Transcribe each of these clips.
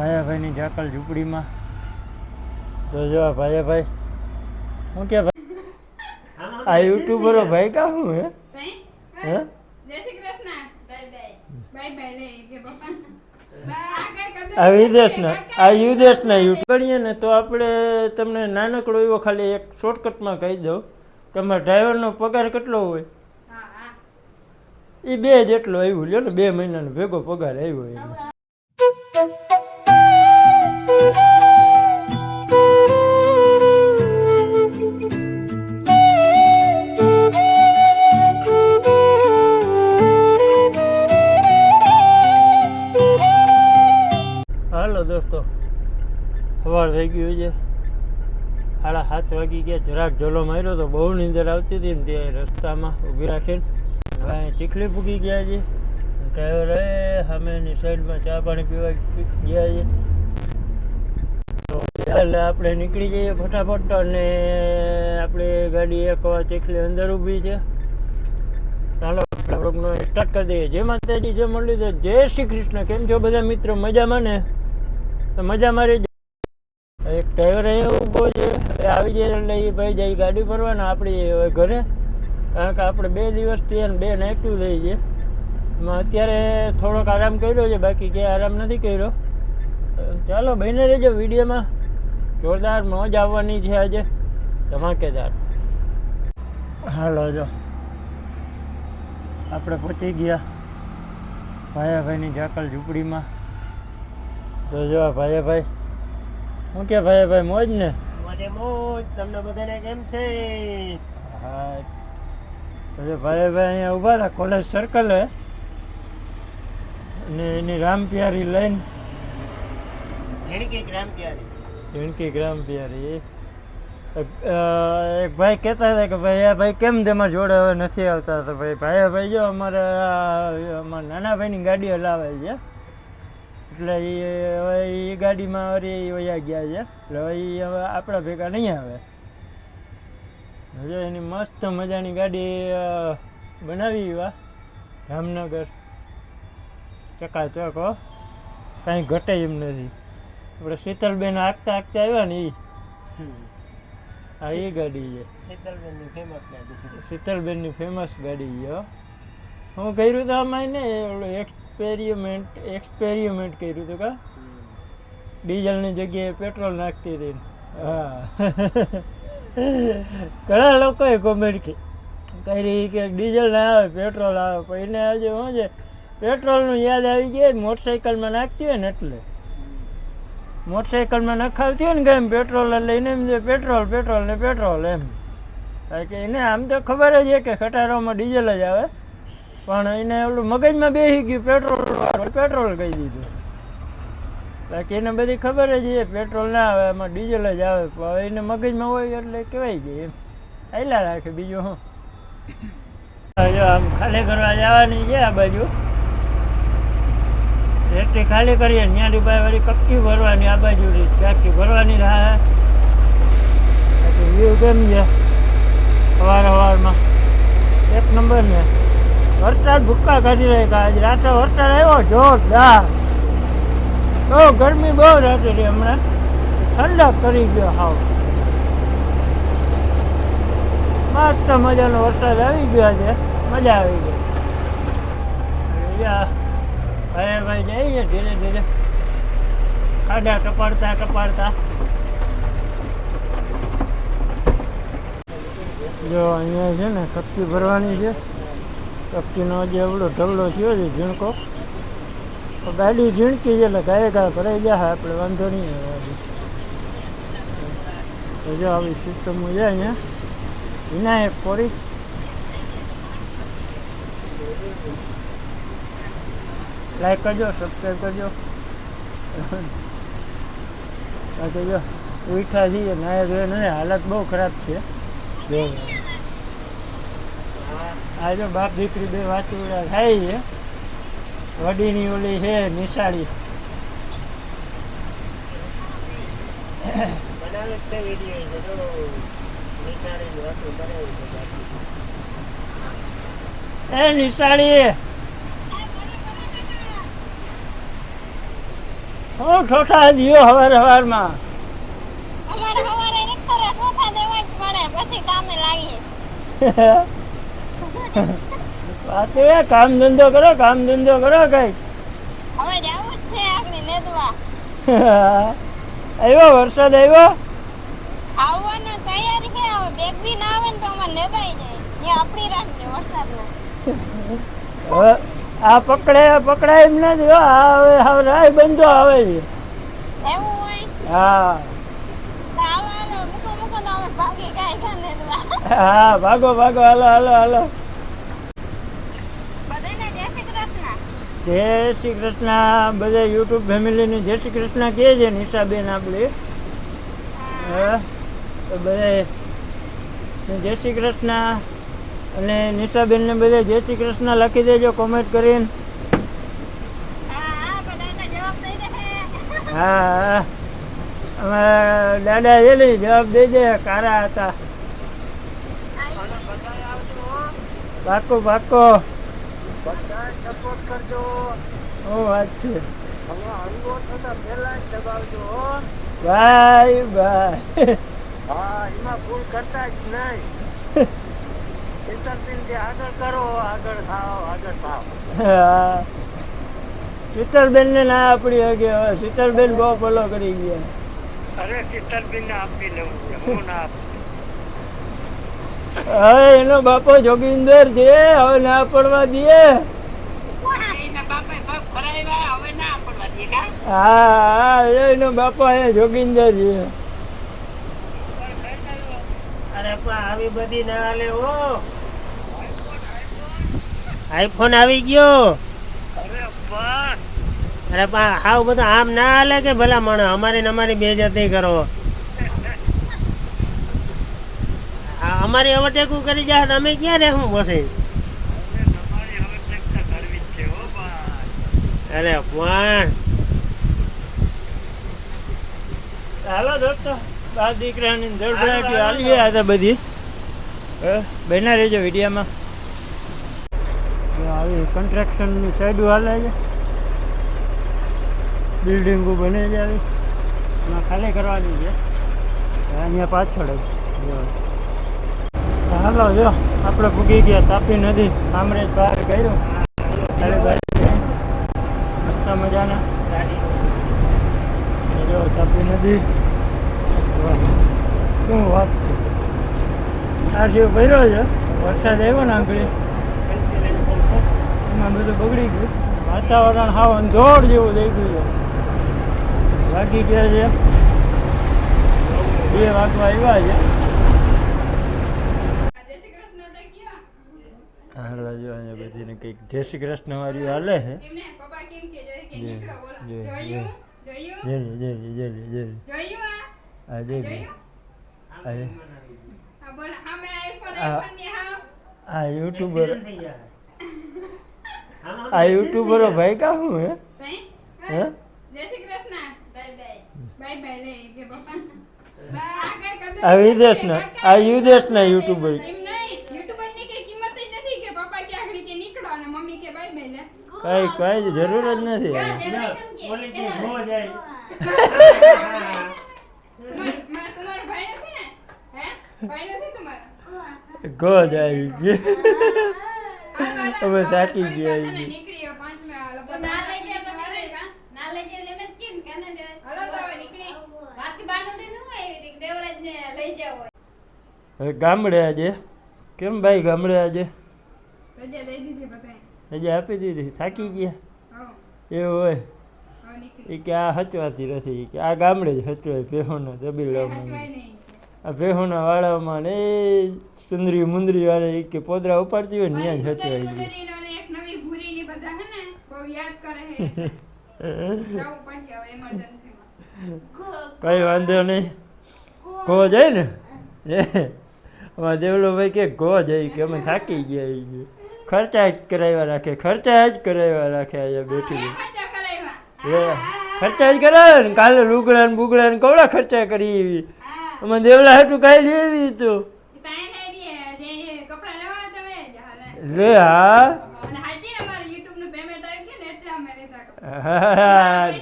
ભાયાભાઈની જાકલ ઝૂંપડીમાં. તો જો ભાયાભાઈ હું કે ભાઈ આ યુટ્યુબરો ભાઈ કા હું હે? હે? આ વિદેશના આ વિદેશના યુટ્યુબ. કરીએ ને તો આપણે તમને નાનકડો એવો ખાલી એક શોર્ટકટમાં કહી દઉં તમારા ડ્રાઈવરનો પગાર કેટલો હોય? એ બે જેટલો આવ્યું. લ્યો ને બે મહિનાનો ભેગો પગાર આવ્યો એને. વાગી ગયા. જરાક ઢોલો માર્યો તો બહુ નીંદર આવતી હતી ને તે રસ્તામાં ઊભી રાખીને. હવે ચીખલી પૂગી ગયા છે. કહેવાય રે સામેની સાઈડમાં ચા પાણી પીવા ગયા છે. એટલે આપણે નીકળી જઈએ ફટાફટ અને આપણી ગાડી એક વાર ચીખલી અંદર ઊભી છે. ચાલો બ્લોગનો સ્ટાર્ટ કરી દઈએ. જય માતાજી, જય મુરલીધર જય શ્રી કૃષ્ણ. કેમ છો બધા મિત્રો? મજામાં ને? મજા મારી એક ડ્રાઈવર અહીંયા ઊભો છે, એ આવી જાય એટલે એ ભાઈ જાય ગાડી ભરવાના આપણી ઘરે. કારણ કે આપણે બે દિવસથી એને બે નાખ્યું થઈ છે. અત્યારે થોડોક આરામ કર્યો છે, બાકી ક્યાંય આરામ નથી કર્યો. ચાલો બહીને રહેજો વિડીયોમાં. જોરદાર મોજ આવવાની છે આજે. ધમાકેદાર. હાલો, જો. આપણે પહોંચી ગયા ભાયાભાઈની જાકલ ઝૂંપડીમાં. તો જો ભાયાભાઈ શું કે ભાઈ મોજ ને? મોજે મોજ. તમને બધાને કેમ છે? હા. ભાઈ ભાઈ અહીંયા ઊભા હતા કોલેજ સર્કલે અને એની રામ પ્યારી લઈને ઝીણકી ગ્રામ પ્યારી ઝીણકી ગ્રામ પ્યારી એક ભાઈ કહેતા હતા કે ભાઈ આ ભાઈ કેમ તમારા જોડે હવે નથી આવતા? તો ભાઈ ભાઈ ભાઈ જો અમારે અમારા નાના ભાઈની ગાડી હલાવે છે. એટલે એ હવે એ ગાડીમાં વળી એ વયા ગયા છે. એટલે હવે એ હવે આપણા ભેગા નહીં આવે. હવે એની મસ્ત મજાની ગાડી બનાવી એવા જામનગર. ચકાચક હો. કાંઈ ઘટે એમ નથી. આપણે શીતલબેન આગતા આગતા આવ્યા ને એ આ એ ગાડી છે. શીતલબેનની ફેમસ ગાડી. શીતલબેનની ફેમસ ગાડી છે હો. હું કર્યું તો આમાં ને ઓલું એક્સપેરિમેન્ટ એક્સપેરિમેન્ટ કર્યું હતું કા? ડીઝલની જગ્યાએ પેટ્રોલ નાખતી હતી. હા. ઘણા લોકોએ કોમેન્ટ કરી કે ડીઝલ ના આવે પેટ્રોલ આવે. પણ એને આજે શું છે પેટ્રોલનું યાદ આવી ગયા મોટરસાઇકલમાં નાખતી હોય ને એટલે. મોટરસાઇકલમાં નખાવતી હોય ને કે એમ પેટ્રોલ એટલે એને એમ છે પેટ્રોલ પેટ્રોલ ને પેટ્રોલ એમ. કારણ કે એને આમ તો ખબર જ છે કે ખટારોમાં ડીઝલ જ આવે. પણ એને ઓલું મગજમાં બેસી ગયું, પેટ્રોલ પેટ્રોલ કહી દીધું. બાકી એને બધી ખબર જ છે, પેટ્રોલ ના આવે એમાં ડીઝલ જ આવે એને મગજમાં હોય એટલે કહેવાય જાય એમ. આયલા રાખે બીજું હું આમ ખાલી કરવા જવાની છે આ બાજુ. રેતી ખાલી કરીએ ત્યાંથી ભાઈ વાળી કપકી ભરવાની આ બાજુ ચાકી ભરવાની રાહ? વ્યૂ કેમ છે? સવાર સવારમાં. એક નંબર ને. વરસાદ ભૂક્કા કાઢી રહ્યા આજે રાત્રે વરસાદ આવ્યો, જોરદાર. બહુ ગરમી બહુ રાતે રહી હમણાં. ઠંડક કરી ગયો હાવ. મસ્ત મજાનો વરસાદ આવી ગયો આજે. મજા આવી ગઈ. ભાઈ ભાઈ જઈએ ધીરે ધીરે. ખાડા કપાડતા કપાડતા. જો અહીંયા છે ને શક્તિ ભરવાની છે. કપકીનો જે એવડો ઢગલો થયો છે ઝીણકો ગાડી ઝીણકી છે એટલે ગાય ગાય ભરાઈ જાય આપણે વાંધો નહીં આવે. જો આવી સિસ્ટમ જાય અહીંયા. વિનાયક કોરી લાઈક કરજો સબસ્ક્રાઈબ કરજો. બાકી જો ઉઠા છીએ, નાયક હાલત બહુ ખરાબ છે. જો આ જો બાપ દીકરી બે વાતુડા થાય છે. વડીની ઓલી છે નિશાળી. એ નિશાળી હું ઠોઠા દિયો હવાર હવારમાં. અમારે સવારે રિક્ષારે ચોથા દેવા જ પડે પછી કામે લાગીએ. વાત એ કામ ધંધો કરો કામ ધંધો કરો કઈ હવે જવું જ છે આગળ નેદવા. આવ્યો વરસાદ આવ્યો? આવવાની તૈયાર છે હવે બેગ બી ના આવે ને તો અમારે નેદાઈ જાય. ત્યાં આપણી રાખજે વરસાદના આ પકડે પકડાય એમ નથી. આ હવે હવે રાય બંધો આવે છે. એવું હોય? હા. હા ભાગો ભાગો હાલો હાલો હાલો બધાને જય શ્રી કૃષ્ણ જય શ્રી કૃષ્ણ. બધા યુટ્યુબ ફેમિલીને જય શ્રી કૃષ્ણ કહે છે નિશાબેન આપણે તો બધા જય શ્રી કૃષ્ણ. અને નિશાબેનને બધા જય શ્રી કૃષ્ણ લખી દેજો કોમેન્ટ કરીને. હા અમે દાદા એલી જવાબ દેજે કારા હતા. પાકો પાકો બધા સપોર્ટ કરજો શું વાત છે હવે હલવો થતા પહેલા જ દબાવજો હો. બાય બાય હા એમાં ભૂલ કરતા જ નહીં છેતરપિંડી આગળ કરો આગળ થાવ આગળ થાવ હા શીતલબેન ને ના આપડી હગે હવે શીતલબેન બહુ ફોલો કરી ગયા અરે છેતરપિંડી આપી લેવું છે હું ના આપું હવે એનો બાપો જોગિંદર છે હવે ના પડવા દે એના બાપે પગ ભરાવ્યા હવે ના પડવા દે કા હા એનો બાપો અહીંયા જોગિંદર છે. અરે પણ આવી બધી ના હો. આઈફોન આવી ગયો. અરે પણ. હાવ બધું આમ ના હાલે કે ભલા મને અમારી ને અમારી બેજતી કરો. અમારી ઓવરટેકું કરી જાય તો અમે ક્યાં રહેવું પછી? અરે પણ હાલો દોસ્તો બાર દીકરાની ધડબડાટી આવી ગયા હતા બધી. હે, બન્યા રહેજો વિડીયામાં. આવી કન્સ્ટ્રક્શનની સાઈડ હાલે છે. બિલ્ડિંગો બને છે આવી. એમાં ખાલી કરવાની છે. અહીંયા પાછળ જો. હાલો, જો, આપણે ભૂગી ગયા, તાપી નદી કામરેજ પાર કર્યું. મસ્ત મજાના. જો, તાપી નદી. શું વાત છે. આ જે ભર્યો છે, વરસાદ આવ્યો ને આંગળી, એમાં બધું બગડી ગયું. વાતાવરણ હાવ અંધોળ જેવું થઈ ગયું છે. વાગી ગયા છે. બે વાગવા આવ્યા છે. હાલો જો અહીંયા બધીને કંઈક જય શ્રી કૃષ્ણ વાળી હાલે છે એમને પપ્પા કેમ કે જય કે જય, નીકળો બોલો જય, જોયું જોયું જેલી જેલી જેલી જેલી જોયું આ આ જેલી જોયું આ આ બોલ સામે આઈફોન આ- આઈફોન ની હા આ યુટ્યુબર આ યુટ્યુબરો ભાઈ કા શું હે તઈ હે જય Shri Krishna bye bye bye bye લે કે પપ્પા બા આ કઈ કદર આ વિદેશના આ વિદેશના યુટ્યુબર એમ નહીં યુટ્યુબર કઈ કઈ જરૂર જ નથી નથી ને હે થાકી ગયા જાય પાંચમે પછી કા? ના લઈ જાય એટલે મેં કીધું કે આને દે. હલો તો હવે નીકળી. પાછી બાનું દે નું આવી હતી કે દેવરાજને લઈ જાવ હોય. હવે ગામડે આજે. કેમ ભાઈ ગામડે આજે? રજા દઈ દીધી બધાએ. રજા આપી દીધી. થાકી ગયા? એવું હોય? એ કે આ હચવાતી નથી. કે આ ગામડે જ હચવાય ભેહોના દબીલામાં આ ભેહોના વાળામાં ને એ સુંદરી મુંદરી વાળા એ કે પોદરા ઉપાડતી હોય ત્યાં જ હચવાય એમરજન્સીમાં કઈ વાંધો નહીં. ગો જાય ને? એ દેવલો દેવલોભાઈ કે ગો જાય કે અમે થાકી ગયા. ખર્ચા જ કરાવ્યા રાખે ખર્ચા જ કરાવ્યા રાખે અહીંયા બેઠી. ખર્ચા ખર્ચા જ કરાવે ને કાલે લુગડા ને બુગડા ને કવડા ખર્ચા કરી એવી? અમે દેવલા હેઠું કાંઈ લેવી તો લે હા.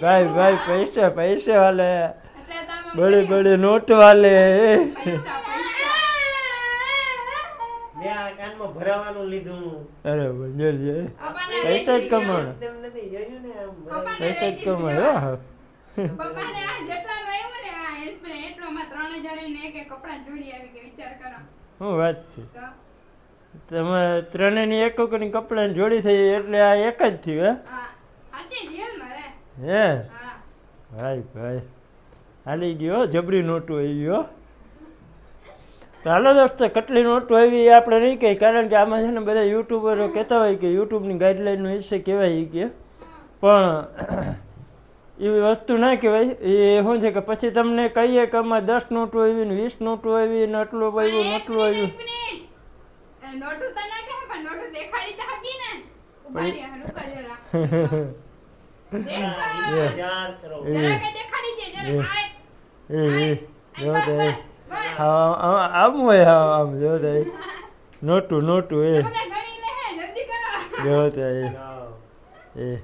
ભાઈ ભાઈ પૈસા પૈસા વાલે. બળે બળે નોટ વાલે પૈસા પૈસા મેં આ કાનમાં ભરાવાનું લીધું. અરે પપ્પાને પૈસા જ કમાણા. તેમ નથી જોયું ને આમ ભરાય. પપ્પાને પૈસા જ કમાય હો. પપ્પાને આ જેટલાનું રહ્યો ને આ એસપી એટલોમાં ત્રણ હજાર ને એક કપડાં જોડી આવી કે વિચાર કરો. હું વાત છે? તમે ત્રણેયની એક ની કપડાની જોડી થઈ એટલે આ એક જ થયું હા? સાચી જેલ મારે? હે? હે. ભાઈ ભાઈ. હાલી ગયો જબરી નોટો આવી ગયો તો હાલો દોસ્તો કેટલી નોટો આવી એ આપણે નહીં કહી કારણ કે આમાં છે ને બધા યુટ્યુબરો કહેતા હોય કે યુટ્યુબની ગાઈડલાઇનનો વિશે કહેવાય કે પણ એવી વસ્તુ ના કહેવાય એ શું છે કે પછી તમને કહીએ કે આમાં દસ નોટો આવી ને વીસ નોટો આવી ને આટલું આવ્યું ને આટલું આવ્યું એક મિનિટ. એ નોટું તો ના કહે પણ નોટું દેખાડી તો ને ઊભા રહે, જરા. દેખો. વિચાર એ. જરા દેખાડી દે, જરા. આમ આમ હોય હા આમ જો નોટું નોટું એ. બધા ગણી લે હે, જલ્દી કરો. જો તે એ.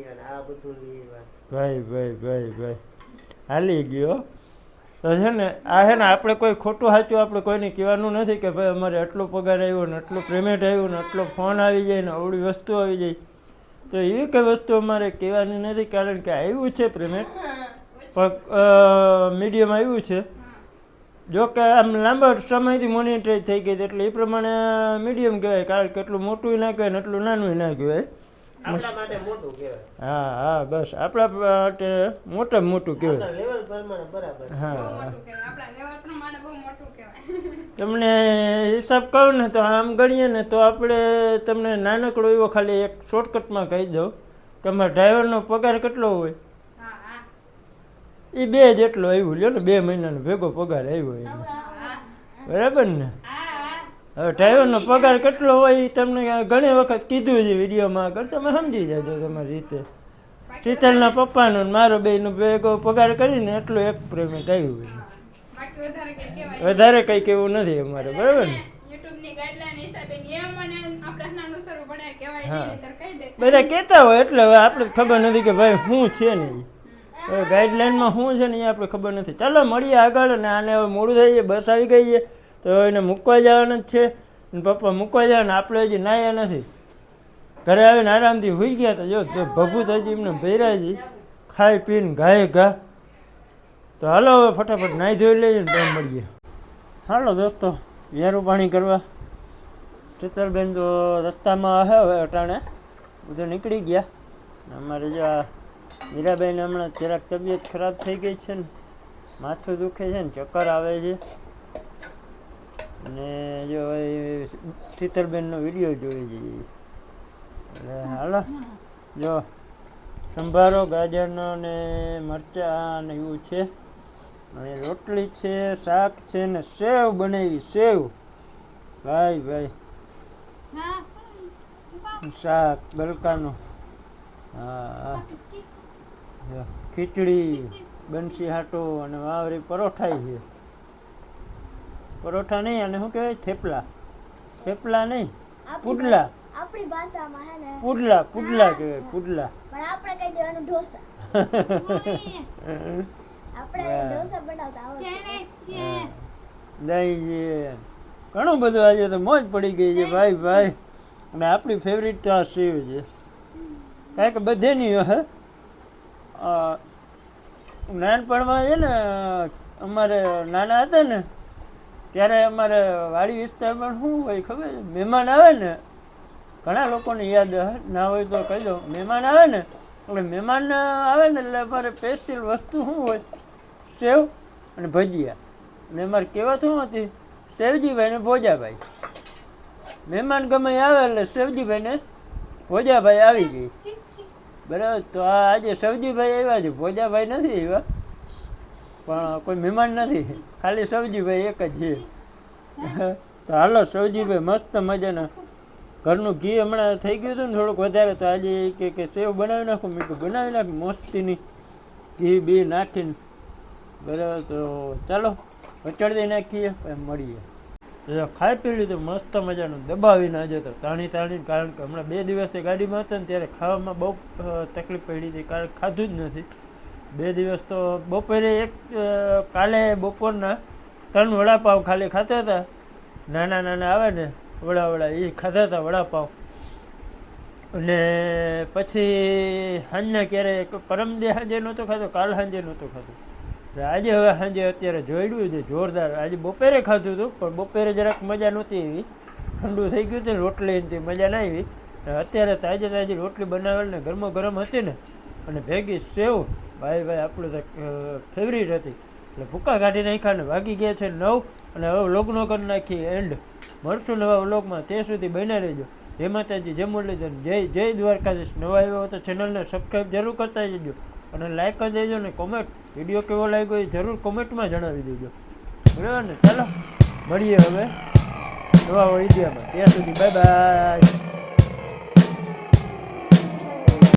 લેવા ભાઈ ભાઈ ભાઈ ભાઈ. હાલી ગયો. તો છે ને આ છે ને આપણે કોઈ ખોટું સાચું આપણે કોઈને કહેવાનું નથી કે ભાઈ અમારે આટલો પગાર આવ્યો ને આટલું પેમેન્ટ આવ્યું ને આટલો ફોન આવી જાય ને આવડી વસ્તુ આવી જાય. તો એવી કઈ વસ્તુ અમારે કહેવાની નથી કારણ કે આવ્યું છે પેમેન્ટ પણ મીડિયમ આવ્યું છે. જો કે આમ લાંબા સમયથી મોનિટાઈઝ થઈ ગઈ એટલે એ પ્રમાણે મીડિયમ કહેવાય કારણ કે એટલું મોટું ના કહેવાય ને એટલું નાનું ના કહેવાય. આપણા માટે મોટું કહેવાય. હા હા બસ. આપણા માટે મોટામાં મોટું કહેવાય. આપણા લેવલ પ્રમાણે બરાબર. બહુ હા. મોટું કહેવાય. આપણા લેવલ પ્રમાણે બહુ મોટું કહેવાય. તમને હિસાબ કહું ને તો આમ ગણીએ ને તો આપણે તમને નાનકડો એવો ખાલી એક શોર્ટકટમાં કહી દઉં કે અમારા ડ્રાઈવરનો પગાર કેટલો હોય. એ બે જેટલો આવ્યું લ્યો ને, બે મહિનાનો ભેગો પગાર આવ્યો એનો બરાબર ને. હવે ડ્રાઈવરનો પગાર કેટલો હોય એ તમને ઘણી વખત કીધું છે વિડીયોમાં આગળ, તમે સમજી જાજો તમારી રીતે શીતલના પપ્પાનો મારો બેનો ભેગો પગાર કરીને એટલું એક પેમેન્ટ આવ્યું છે વધારે કંઈક એવું નથી અમારે, બરાબર ને. નહીં. બધા કહેતા હોય એટલે હવે આપણે ખબર નથી કે ભાઈ શું છે ને ગાઈડલાઈનમાં શું છે ને એ આપણે ખબર નથી. ચાલો મળીએ આગળ અને આને હવે મોડું થઈ જાય બસ આવી ગઈ છે. તો એને મૂકવા જવાના જ છે. અને પપ્પા મૂકવા જવાના આપણે હજી નાયા નથી. ઘરે આવીને આરામથી હોઈ ગયા હતા. જો ભભૂત હજી એમને ભર્યા છે ખાઈ પીને ગાય ઘા તો હાલો હવે ફટાફટ નાહી ધોઈ લઈએ ને પછી મળીએ. હાલો દોસ્તો, વેરું પાણી કરવા. ચિત્તલબેન તો રસ્તામાં હે હવે અટાણે. બધું નીકળી ગયા. અમારે જો આ મીરાબાઈને હમણાં જરાક તબિયત ખરાબ થઈ ગઈ છે ને માથું દુખે છે ને ચક્કર આવે છે. ને જો શીતલબેનનો વીડિયો જોઈ જઈએ એટલે હાલો જો સંભારો ગાજરનો ને મરચાં ને એવું છે. અને રોટલી છે શાક છે ને સેવ બનાવી સેવ. ભાઈ ભાઈ. શાક ગલકાનું. હા ખીચડી બંસી હાટો અને વાવરી પરોઠા છે. પરોઠા નહીં અને શું કહેવાય? થેપલા. થેપલા નહીં. પુડલા. આપણી ભાષામાં હે ને. પુડલા પુડલા કહેવાય પુડલા. પણ આપણે કહી દેવાનું ઢોસા. આપણે ઢોસા બનાવતા આવડે દહીં છે. ઘણું બધું આજે તો મોજ પડી ગઈ છે ભાઈ ભાઈ. અને આપણી ફેવરિટ તો આ સેવ છે. કારણ કે બધેની, હે? નાનપણમાં છે ને, અમારે નાના હતા ને, ત્યારે અમારે વાડી વિસ્તારમાં શું હોય ખબર? છે મહેમાન આવે ને, ઘણા લોકોને યાદ ના હોય તો કહી દઉં મહેમાન આવે ને, એટલે મહેમાન આવે ને એટલે અમારે સ્પેશિયલ વસ્તુ શું હોય? સેવ અને ભજીયા. અને અમારે કહેવત શું હતી? સેવજીભાઈ ને ભોજાભાઈ. મહેમાન ગમે આવે એટલે સેવજીભાઈ ને ભોજાભાઈ આવી ગઈ. બરાબર, તો આજે સવજીભાઈ આવ્યા છે. ભોજાભાઈ નથી આવ્યા. પણ કોઈ મહેમાન નથી. ખાલી સવજીભાઈ એક જ છે. તો હાલો, સવજીભાઈ મસ્ત મજાના. ઘરનું ઘી હમણાં થઈ ગયું હતું ને થોડુંક વધારે, તો આજે કે કે સેવ બનાવી નાખું. મેં કીધું બનાવી નાખ, મસ્તીની. ઘી બી નાખીને. બરાબર, તો ચાલો વચડી નાખીએ મળીએ. ખાઈ પી લીધું, મસ્ત મજાનું. દબાવીને આજે જતો. તાણી તાણી કારણ કે હમણાં બે દિવસથી ગાડીમાં હતા ને ત્યારે ખાવામાં બહુ તકલીફ પડી હતી, કારણ ખાધું જ નથી. બે દિવસ તો બપોરે એક કાલે બપોરના ત્રણ વડાપાવ ખાલી ખાતા હતા. નાના નાના આવે ને, વડા વડા એ ખાધા હતા વડાપાવ. અને પછી સાંજના ક્યારે પરમ દે સાંજે નહોતો ખાતો કાલ સાંજે નહોતો ખાતો આજે હવે સાંજે અત્યારે જોઈડ્યું છે, જોરદાર. આજે બપોરે ખાધું હતું, પણ બપોરે જરાક મજા નહોતી એવી ઠંડુ થઈ ગયું હતું રોટલી એનથી મજા ના આવી. અત્યારે તાજે તાજી રોટલી બનાવેલ ને, ગરમો ગરમ હતી ને, અને ભેગી સેવ. ભાઈ ભાઈ, આપણું તો ફેવરિટ હતી. એટલે ભૂકા કાઢી નાખ્યા ને, વાગી ગયા છે નવ, અને હવે વ્લોગનો કરી નાખી એન્ડ મળશું નવા વ્લોગમાં તે સુધી બન્યા રહેજો. જય માતાજી, જય મુરલીધર, જય જય દ્વારકાધીશ. નવા આવ્યા તો ચેનલને સબસ્ક્રાઈબ જરૂર કરતા જજો. અને લાઈક કરી દેજો ને કોમેન્ટ વીડિયો કેવો લાગ્યો એ જરૂર કોમેન્ટમાં જણાવી દેજો. બરાબર ને? ચાલો, મળીએ હવે નવા વિડીયોમાં ત્યાં સુધી બાય બાય